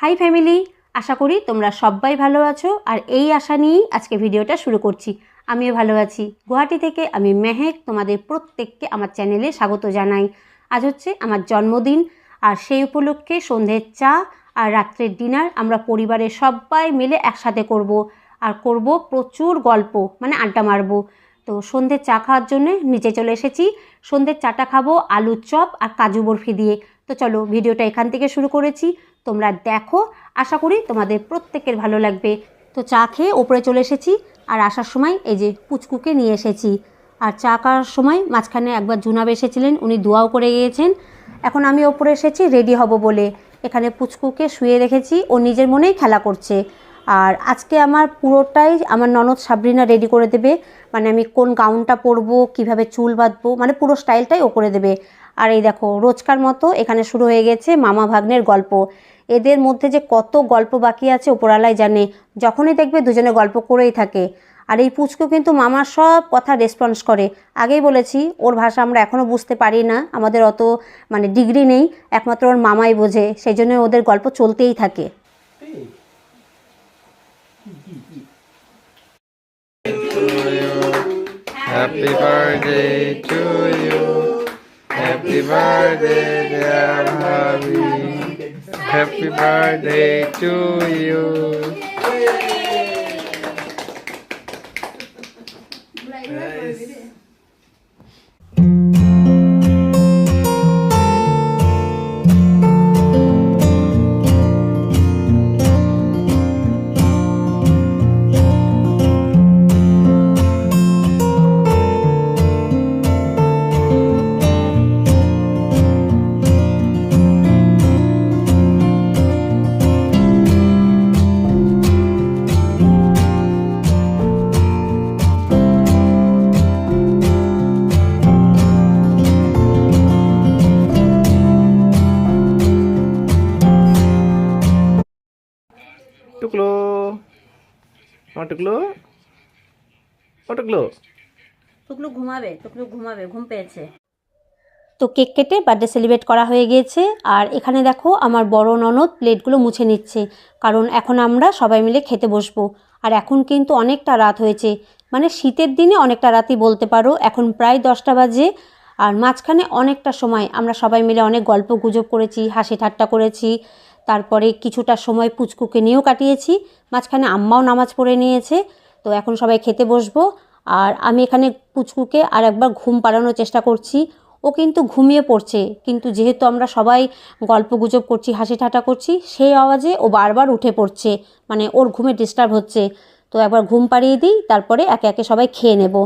High family আশা করি তোমরা সবাই ভালো আছো, আর এই আশা নিয়েই আজকে ভিডিওটা শুরু করছি। আমিও ভালো আছি। গুয়াহাটি থেকে আমি মেহেক তোমাদের প্রত্যেককে আমার চ্যানেলে স্বাগত জানাই। আজ হচ্ছে আমার জন্মদিন, আর সেই উপলক্ষে সন্ধ্যের চা আর রাত্রের ডিনার আমরা পরিবারের সবাই মিলে একসাথে করব, আর করব প্রচুর গল্প মানে আড্ডা মারবো। তো সন্ধ্যের চা খাওয়ার জন্য নিচে চলে এসেছি। সন্ধ্যের চাটা খাব আলুর চপ আর কাজু বরফি দিয়ে। তো চলো ভিডিওটা এখান থেকে শুরু করেছি। তোমরা দেখো। আশা করি তোমাদের প্রত্যেকের ভালো লাগবে। তো চা খেয়ে ওপরে চলে এসেছি আর আসার সময় এই যে পুচকুকে নিয়ে এসেছি। আর চা খাওয়ার সময় মাঝখানে একবার জুনাব এসেছিলেন, উনি দোয়াও করে গিয়েছেন। এখন আমি ওপরে এসেছি রেডি হব বলে। এখানে পুচকুকে শুয়ে রেখেছি, ও নিজের মনেই খেলা করছে। আর আজকে আমার পুরোটাই আমার ননদ সাবরিনা রেডি করে দেবে। মানে আমি কোন গাউনটা পরবো, কীভাবে চুল বাঁধবো মানে পুরো স্টাইলটাই ও করে দেবে। আর এই দেখো, রোজকার মতো এখানে শুরু হয়ে গেছে মামা ভাগ্নের গল্প। এদের মধ্যে যে কত গল্প বাকি আছে ওপরালাই জানে। যখনই দেখবে দুজনে গল্প করেই থাকে। আর এই পুচকু কিন্তু মামার সব কথা রেসপন্স করে। আগেই বলেছি, ওর ভাষা আমরা এখনও বুঝতে পারি না। আমাদের অত মানে ডিগ্রি নেই। একমাত্র ওর মামাই বোঝে। সেই জন্য ওদের গল্প চলতেই থাকে। Happy birthday to you. Happy birthday, dear Harvey. Happy birthday to you. টুকলো আমার টুকলো ও টুকলো টুকলু ঘুমাবে টুকলু ঘুমাবে ঘুম পেয়েছে। তো কেক কেটে বার্থডে সেলিব্রেট করা হয়ে গিয়েছে। আর এখানে দেখো আমার বড় ননদ প্লেটগুলো মুছে নিচ্ছে। কারণ এখন আমরা সবাই মিলে খেতে বসবো। আর এখন কিন্তু অনেকটা রাত হয়েছে। মানে শীতের দিনে অনেকটা রাতই বলতে পারো। এখন প্রায় দশটা বাজে। আর মাঝখানে অনেকটা সময় আমরা সবাই মিলে অনেক গল্প গুজব করেছি হাসি ঠাট্টা করেছি। তারপরে কিছুটা সময় পুচকুকে নিয়েও কাটিয়েছি, মাঝখানে আম্মাও নামাজ পড়ে নিয়েছে, তো এখন সবাই খেতে বসবো। আর আমি এখানে পুচকুকে আর একবার ঘুম পাড়ানোর চেষ্টা করছি। ও কিন্তু ঘুমিয়ে পড়ছে, কিন্তু যেহেতু আমরা সবাই গল্প গুজব করছি হাসি ঠাটা করছি, সেই আওয়াজে ও বারবার উঠে পড়ছে মানে ওর ঘুমে ডিস্টার্ব হচ্ছে। তো একবার ঘুম পাড়িয়ে দিই, তারপরে একে একে সবাই খেয়ে নেব।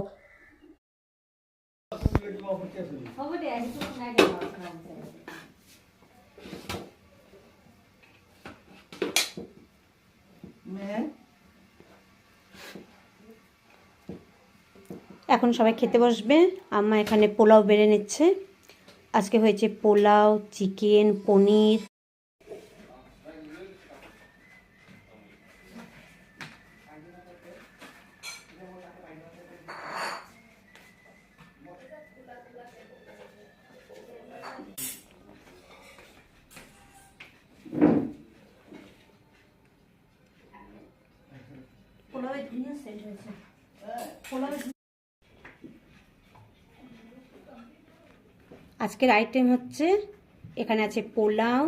এখন সবাই খেতে বসবে। আম্মা এখানে পোলাও বেড়ে নিচ্ছে। আজকে হয়েছে পোলাও চিকেন পনির। ধুনিয়া সেট হয়েছে। পোলাওয়ের আজকের আইটেম হচ্ছে, এখানে আছে পোলাও,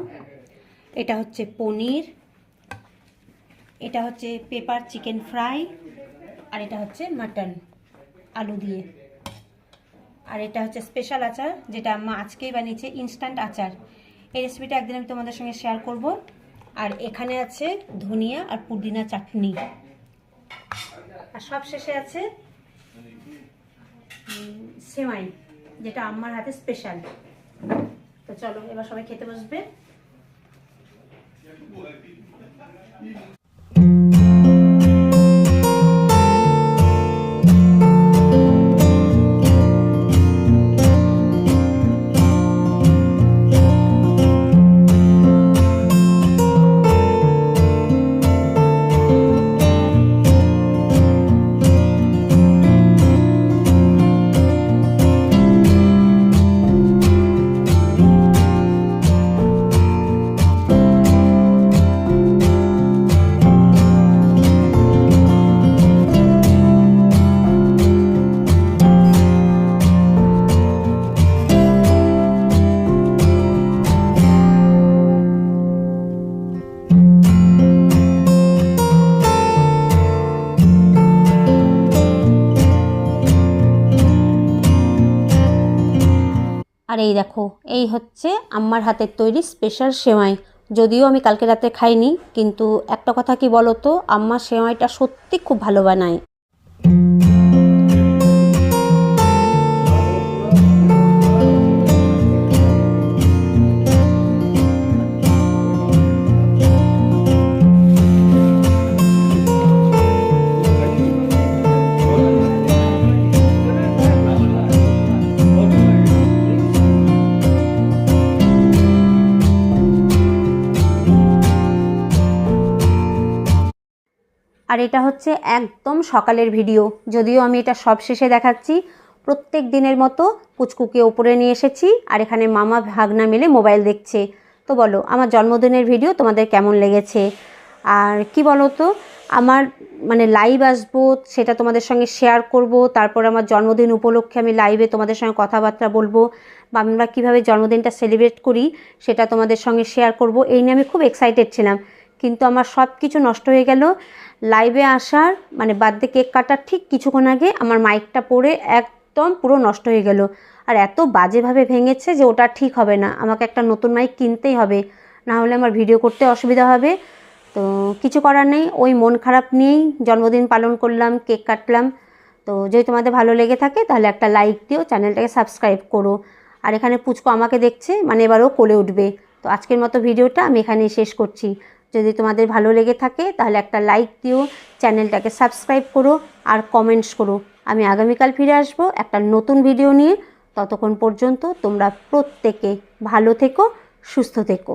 এটা হচ্ছে পনির, এটা হচ্ছে পেপার চিকেন ফ্রাই আর এটা হচ্ছে মাটন আলু দিয়ে। আর এটা হচ্ছে স্পেশাল আচার, যেটা আম্মা আজকেই বানিয়েছে ইনস্ট্যান্ট আচার। এই রেসিপিটা একদিন আমি তোমাদের সঙ্গে শেয়ার করব। আর এখানে আছে ধনিয়া আর পুদিনা চাটনি। আর সব শেষে আছে সেমাই। যেটা আমার হাতে স্পেশাল তো চলো এবার সবাই খেতে বসবে। এই দেখো, এই হচ্ছে আম্মার হাতের তৈরি স্পেশাল সেমাই। যদিও আমি কালকে রাতে খাইনি, কিন্তু একটা কথা কি বলো তো আম্মার সেমাইটা সত্যি খুব ভালো বানায়। আর এটা হচ্ছে একদম সকালের ভিডিও। যদিও আমি এটা সব শেষে দেখাচ্ছি, প্রত্যেক দিনের মতো পুচকুকে ওপরে নিয়ে এসেছি আর এখানে মামা ভাগনা মিলে মোবাইল দেখছে। তো বলো, আমার জন্মদিনের ভিডিও তোমাদের কেমন লেগেছে? আর কি বলো তো আমার মানে লাইভ আসব, সেটা তোমাদের সঙ্গে শেয়ার করব, তারপর আমার জন্মদিন উপলক্ষে আমি লাইভে তোমাদের সঙ্গে কথাবার্তা বলব বা আমরা কীভাবে জন্মদিনটা সেলিব্রেট করি, সেটা তোমাদের সঙ্গে শেয়ার করব, এই নিয়ে আমি খুব এক্সাইটেড ছিলাম। কিন্তু আমার সব কিছু নষ্ট হয়ে গেল লাইভে আসার মানে বার্থডে কেক কাটার ঠিক কিছুক্ষণ আগে আমার মাইকটা পড়ে একদম পুরো নষ্ট হয়ে গেল। আর এত বাজেভাবে ভেঙেছে যে ওটা ঠিক হবে না। আমাকে একটা নতুন মাইক কিনতেই হবে। না হলে আমার ভিডিও করতে অসুবিধা হবে। তো কিছু করার নেই। ওই মন খারাপ নিয়েই জন্মদিন পালন করলাম, কেক কাটলাম। তো যদি তোমাদের ভালো লেগে থাকে তাহলে একটা লাইক দিও, চ্যানেলটাকে সাবস্ক্রাইব করো। আর এখানে পুচকো আমাকে দেখছে মানে এবারও কোলে উঠবে। তো আজকের মতো ভিডিওটা আমি এখানেই শেষ করছি। যদি তোমাদের ভালো লেগে থাকে, তাহলে একটা লাইক দিও, চ্যানেলটাকে সাবস্ক্রাইব করো আর কমেন্টস করো। আমি আগামীকাল ফিরে আসব একটা নতুন ভিডিও নিয়ে। ততক্ষণ পর্যন্ত তোমরা প্রত্যেকে ভালো থেকো, সুস্থ থেকো।